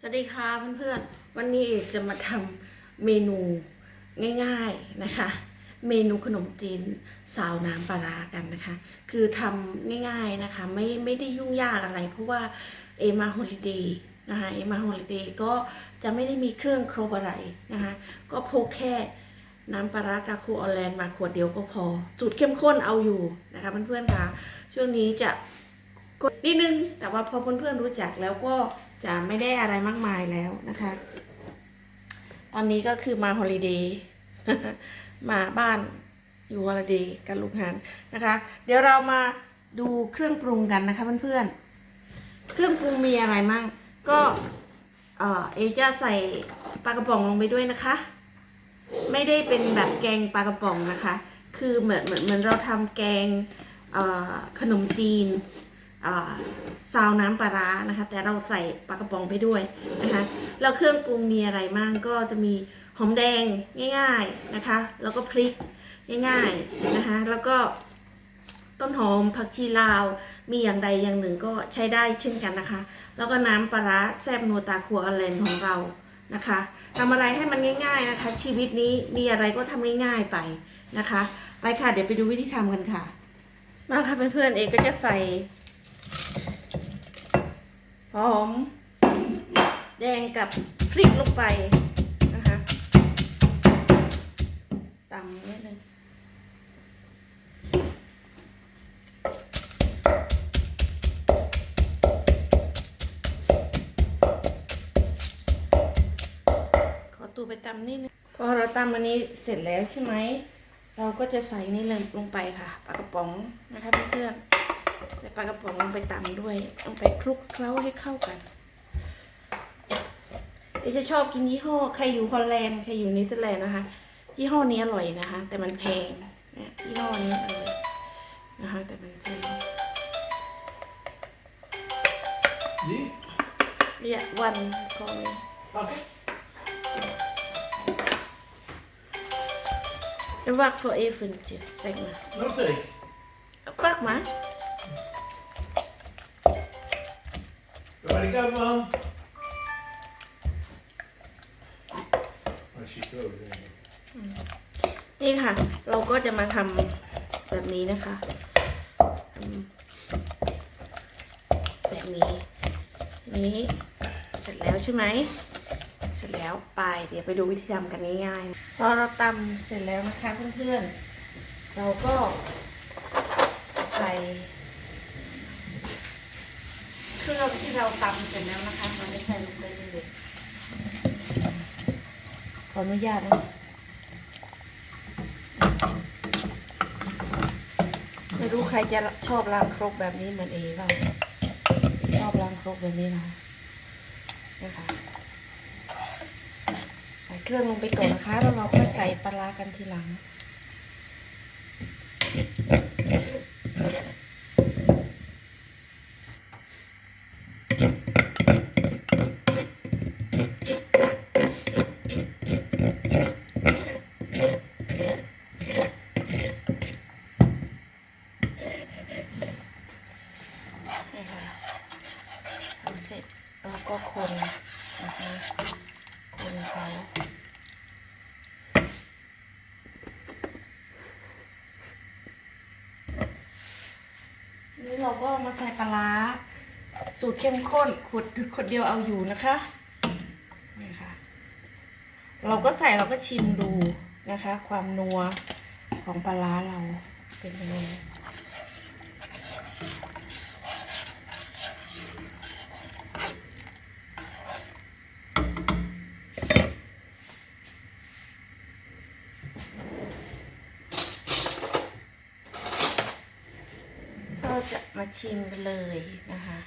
สวัสดีค่ะเพื่อนๆ วันนี้เอกจะมาทำเมนูง่ายๆนะคะ เมนูขนมจีนซาวน้ำปลาร้ากันนะคะ คือทำง่ายๆนะคะ ไม่ไม่ได้ยุ่งยากอะไร เพราะว่าเอมาฮอลิเดย์นะคะเอมาฮอลิเดย์ก็จะไม่ได้มีเครื่องครบอะไรนะคะ ก็พกแค่น้ำปลาร้าตราคูออแลนด์มาขวดเดียวก็พอสูตรเข้มข้นเอาอยู่นะคะเพื่อนๆคะช่วงนี้จะกดนิดนึงแต่ว่าพอเพื่อนๆรู้จักแล้วก็ จะไม่ได้อะไรมากมายแล้วนะคะ ตอนนี้ก็คือมาฮอลิเดย์มาบ้านอยู่ฮอลิเดย์กันลูกหานนะคะ เดี๋ยวเรามาดูเครื่องปรุงกันนะคะเพื่อนๆ เครื่องปรุงมีอะไรมั่ง ก็เออเอจะใส่ปลากระป๋องลงไปด้วยนะคะ ไม่ได้เป็นแบบแกงปลากระป๋องนะคะ คือเหมือนเหมือนเหมือนเราทำแกงขนมจีน ซาวน้ำปลาร้านะคะ แต่เราใส่ปลากระป๋องไปด้วยนะคะแล้วเครื่องปรุงมีอะไรมั่งก็จะมีหอมแดงง่ายๆนะคะ แล้วก็พริกง่ายๆนะคะ แล้วก็ต้นหอมผักชีลาวมีอย่างใดอย่างหนึ่งก็ใช้ได้เช่นกันนะคะ แล้วก็น้ำปลาร้าแซบโนตาครัวอเลนของเรานะคะทำอะไรให้มันง่าย ๆนะคะ ชีวิตนี้มีอะไรก็ทำง่ายๆไปนะคะ ไปค่ะเดี๋ยวไปดูวิธีทำกันค่ะมาค่ะเพื่อนๆเอกก็จะใส่ หอม แดงกับพริกลงไปนะคะตำนิดนึงขอตัวไปตำนิดนึงพอเราตำอันนี้เสร็จแล้วใช่ไหม เราก็จะใส่นี่เลยลงไปค่ะปลากระป๋องนะคะเพื่อนๆ ใส่ปลากระป๋องลงไปตำด้วยลงไปคลุกเคล้าให้เข้ากันเดี๋ยวจะชอบกินยี่ห้อใครอยู่ฮอลแลนด์ใครอยู่เนิเธอร์แลนด์นะคะยี่ห้อนี้อร่อยนะคะ แต่มันแพงเนี่ยยี่ห้อนี้อร่อยนะคะ แต่มันแพง Die? เรียกวันกอง Oké. จะวัก for eventjes zeg maar Nog twee. pak maar Waar ik aan van? Als je groot bent. นี่ค่ะ เราก็จะมาทำแบบนี้นะคะทำแบบนี้ นี้ เสร็จแล้วใช่ไหม เสร็จแล้วไป เดี๋ยวไปดูวิธีทำกันง่ายๆพอเราตำเสร็จแล้วนะคะเพื่อนๆ เราก็ใส่ เครื่องที่เราตำเสร็จแล้วนะคะเราจะใส่ลงไปเลยขออนุญาตนะไม่รู้ใครจะชอบล้างครกแบบนี้เหมือนเอเปล่าชอบล้างครกแบบนี้นะนะคะใส่เครื่องลงไปก่อนนะคะแล้วเราค่อยใส่ปลากันทีหลัง นี่ค่ะทำเสร็จแล้วก็คนนะคะคนเขานี่เราก็ มาใส่ปลาร้าสูตรเข้มข้นขวดขวดเดียวเอาอยู่นะคะนี่ค่ะ เราก็ใส่เราก็ชิมดูนะคะ ความนัวของปลาร้าเราเป็นยังไง ก็จะ มาชิมกันเลยนะคะ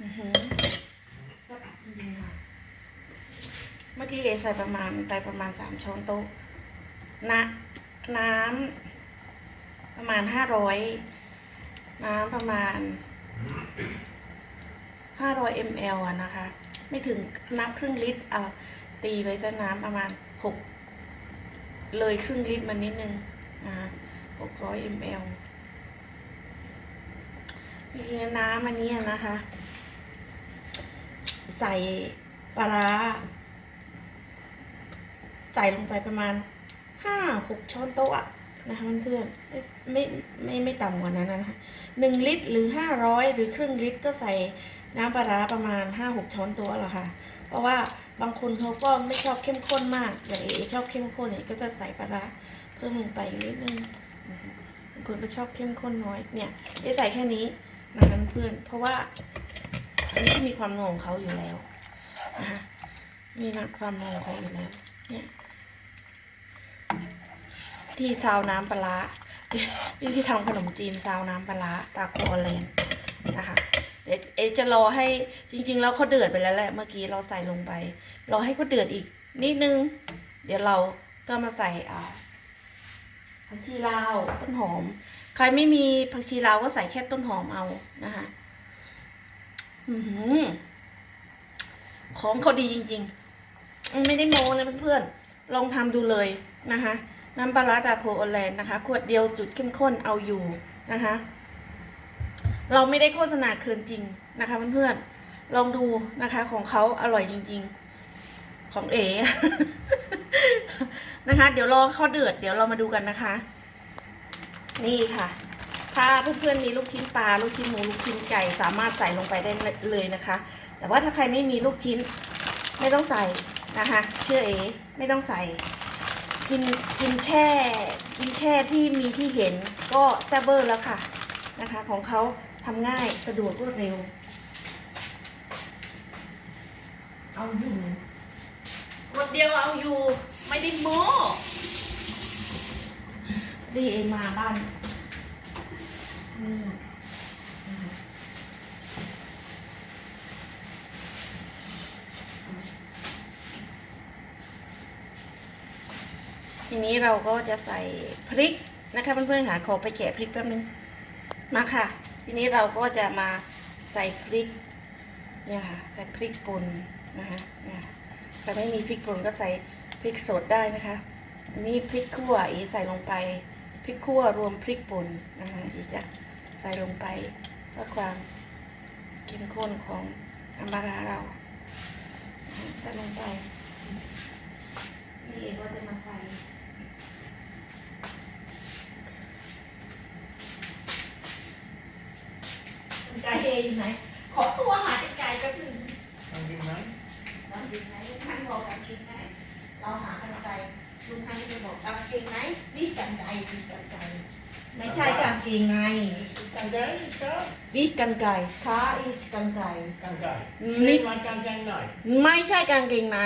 อือหือแซ่บจริงๆค่ะ เมื่อกี้เอใส่ประมาณไปประมาณสามช้อนโต๊ะน้ำน้ำประมาณห้าร้อยน้ำประมาณห้าร้อยมลอะนะคะ ไม่ถึงน้ำครึ่งลิตร เอา ตีไปซะน้ำประมาณหกเลยครึ่งลิตรมานิดนึงนะหก600 ml มีน้ำอันนี้นะคะ ใส่ปลาร้าใส่ลงไปประมาณห้าหกช้อนโต๊ะนะคะเพื่อนๆไม่ไม่ไม่ไม่ต่ำกว่านั้นนะคะ หนึ่งลิตรหรือห้าร้อยหรือครึ่งลิตรก็ใส่น้ำปลาร้าประมาณห้าหกช้อนโต๊ะหละค่ะ เพราะว่าบางคนเขาก็ไม่ชอบเข้มข้นมากอย่างเอชอบเข้มข้นเนี่ยก็จะใส่ปลาร้าเพิ่มลงไปอีกนิดนึงบางคนก็ชอบเข้มข้นน้อยเนี่ยเอใส่แค่นี้นะคะเพื่อนเพราะว่าอันนี้มีความนัวของเขาอยู่แล้วนะคะมีความนัวของเขาอยู่แล้วเนี่ยที่ซาวน้ำปลา ร้าที่ที่ทำขนมจีนซาวน้ำปลาร้าตาโคอแลนนะคะเดี๋ยวเอจะรอให้จริง ๆ แล้วเขาเดือดไปแล้วแหละเมื่อกี้เราใส่ลงไป รอให้เขาเดือดอีกนิดนึง เดี๋ยวเราก็มาใส่อ่าผักชีลาวต้นหอม ใครไม่มีผักชีลาวก็ใส่แค่ต้นหอมเอานะคะอือหือของเขาดีจริง ๆ ไม่ได้โม้นะเพื่อนๆลองทำดูเลยนะคะ น้ำปลาร้าตาโคโอแลนด์นะคะ ขวดเดียวจุดเข้มข้นเอาอยู่นะคะ เราไม่ได้โฆษณาเกินจริงนะคะเพื่อนๆลองดูนะคะของเขาอร่อยจริง ๆ ของเอ๋นะคะ เดี๋ยวรอเขาเดือด เดี๋ยวเรามาดูกันนะคะ นี่ค่ะ ถ้าเพื่อนๆมีลูกชิ้นปลาลูกชิ้นหมูลูกชิ้นไก่สามารถใส่ลงไปได้เลยนะคะ แต่ว่าถ้าใครไม่มีลูกชิ้น ไม่ต้องใส่นะคะ เชื่อเอ๋ไม่ต้องใส่ กินกินแค่กินแค่ที่มีที่เห็นก็แซ่บเบอร์แล้วค่ะนะคะ ของเขาทำง่ายสะดวกรวดเร็ว เอาอยู่รถเดียวเอาอยู่ ไม่ได้โม้ดีเองมาบ้านอืมนะคะ ทีนี้เราก็จะใส่พริกนะคะเพื่อนๆค่ะขอไปแกะพริกแป๊บนึงมาค่ะ ทีนี้เราก็จะมาใส่พริกเนี่ยค่ะใส่พริกป่นนะคะเนี่ยแต่ไม่มีพริกป่นก็ใส่พริกสดได้นะคะอันนี้พริกขั่วอีใส่ลงไปพริกขั่วรวมพริกป่นนะคะอีจะใส่ลงไปเพื่อความเข้มข้นของน้ำปลาราเราใส่ลงไปนี่เอก็จะมาใส่ ไก่อยู่ไหน ขอตัวหาไก่ก็ถึง Kan je mij? เรากินไหมลุงพันธุ์บอกกันกินไหมเราหากันไกลลุงพันธุ์จะบอกกันกินไหมนี่กันไกลนี่กันไกลไม่ใช่กันเกงใน Is het kan jij? Zo? นี่กันไกลขาอีสกันไกล Kan jij? Niet. Zeg maar kan jij nee. ไม่ใช่กางเกงใน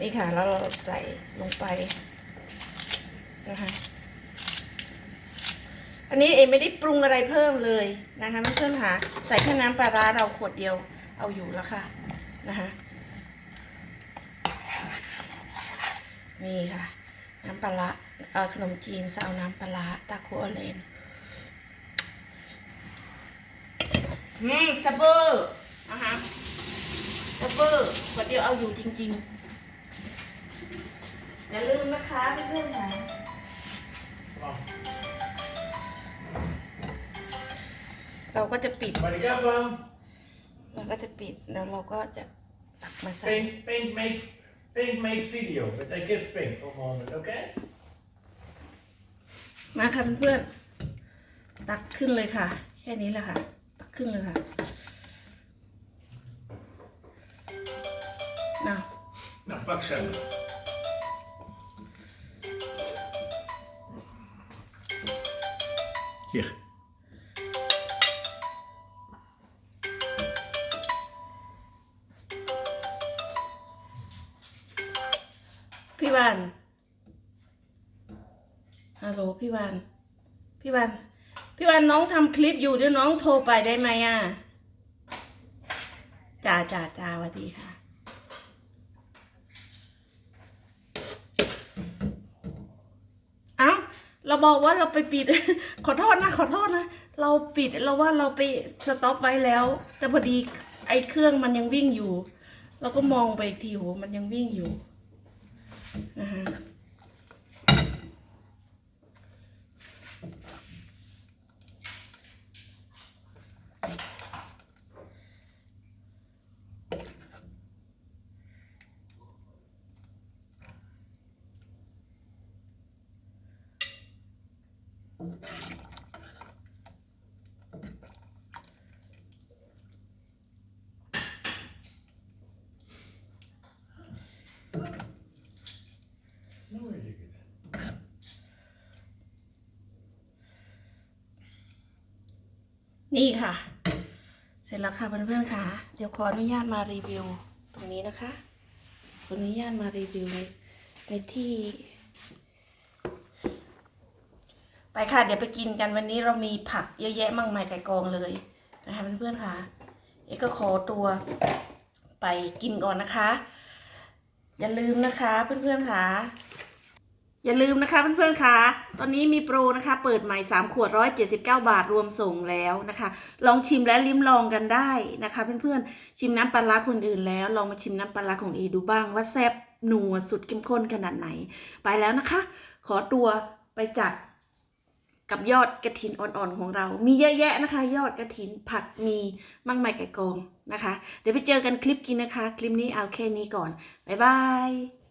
นี่ค่ะแล้วเราใส่ลงไปนะคะ อันนี้เองไม่ได้ปรุงอะไรเพิ่มเลยนะคะเพื่อนๆค่ะใส่แค่น้ำปลาร้าเราขวดเดียวเอาอยู่แล้วค่ะนะคะนี่ค่ะ น้ำปลาร้าขนมจีนซาวน้ำปลาร้าตาโคอเลนอืมซับเบอร์นะคะซับเบอร์ขวดเดียวเอาอยู่จริงๆอย่าลืมนะคะเพื่อนๆค่ะ เราก็จะปิด Maar ik heb hem. เราก็จะปิดแล้วเราก็จะตักมาใส่ Pink, pink make, pink make video. But I give pink for a moment, okay? มาค่ะเพื่อนๆตักขึ้นเลยค่ะ แค่นี้แหละค่ะ ตักขึ้นเลยค่ะน่ะ Nou, pak ze. Hier. พี่วันฮัลโหลพี่วันพี่วันพี่วันน้องทำคลิปอยู่เดี๋ยวน้องโทรไปได้ไหมอะจ่าจ่าจ่าสวัสดีค่ะ เอ้า เราบอกว่าเราไปปิด ขอโทษนะ ขอโทษนะ เราปิดเราว่าเราไปสต็อปไว้แล้ว แต่พอดีไอ้เครื่องมันยังวิ่งอยู่ เราก็มองไปอีกทีโหมันยังวิ่งอยู่ Okay. นี่ค่ะ เสร็จแล้วค่ะเพื่อนๆค่ะ เดี๋ยวขออนุญาตมารีวิวตรงนี้นะคะ ขออนุญาตมารีวิวไปที่ ไปค่ะ เดี๋ยวไปกินกันวันนี้เรามีผักเยอะแยะมากมายไก่กองเลยนะคะเพื่อนๆค่ะ เอกก็ขอตัวไปกินก่อนนะคะ อย่าลืมนะคะเพื่อนๆค่ะ อย่าลืมนะคะเพื่อนๆค่ะตอนนี้มีโปรนะคะเปิดใหม่ 3 ขวด 179 บาทรวมส่งแล้วนะคะ ลองชิมและลิ้มลองกันได้นะคะ เพื่อนๆชิมน้ำปลาร้าคนอื่นแล้วลองมาชิมน้ำปลาร้าของเอดูบ้างว่าแซ่บนัวสุดเข้มข้นขนาดไหน ไปแล้วนะคะ ขอตัวไปจัดกับยอดกระถินอ่อนๆของเรา มีเยอะแยะนะคะ ยอดกระถินผักมีมากมายไก่กองนะคะ เดี๋ยวไปเจอกันคลิปกินนะคะ คลิปนี้เอาแค่นี้ก่อนบ๊ายบาย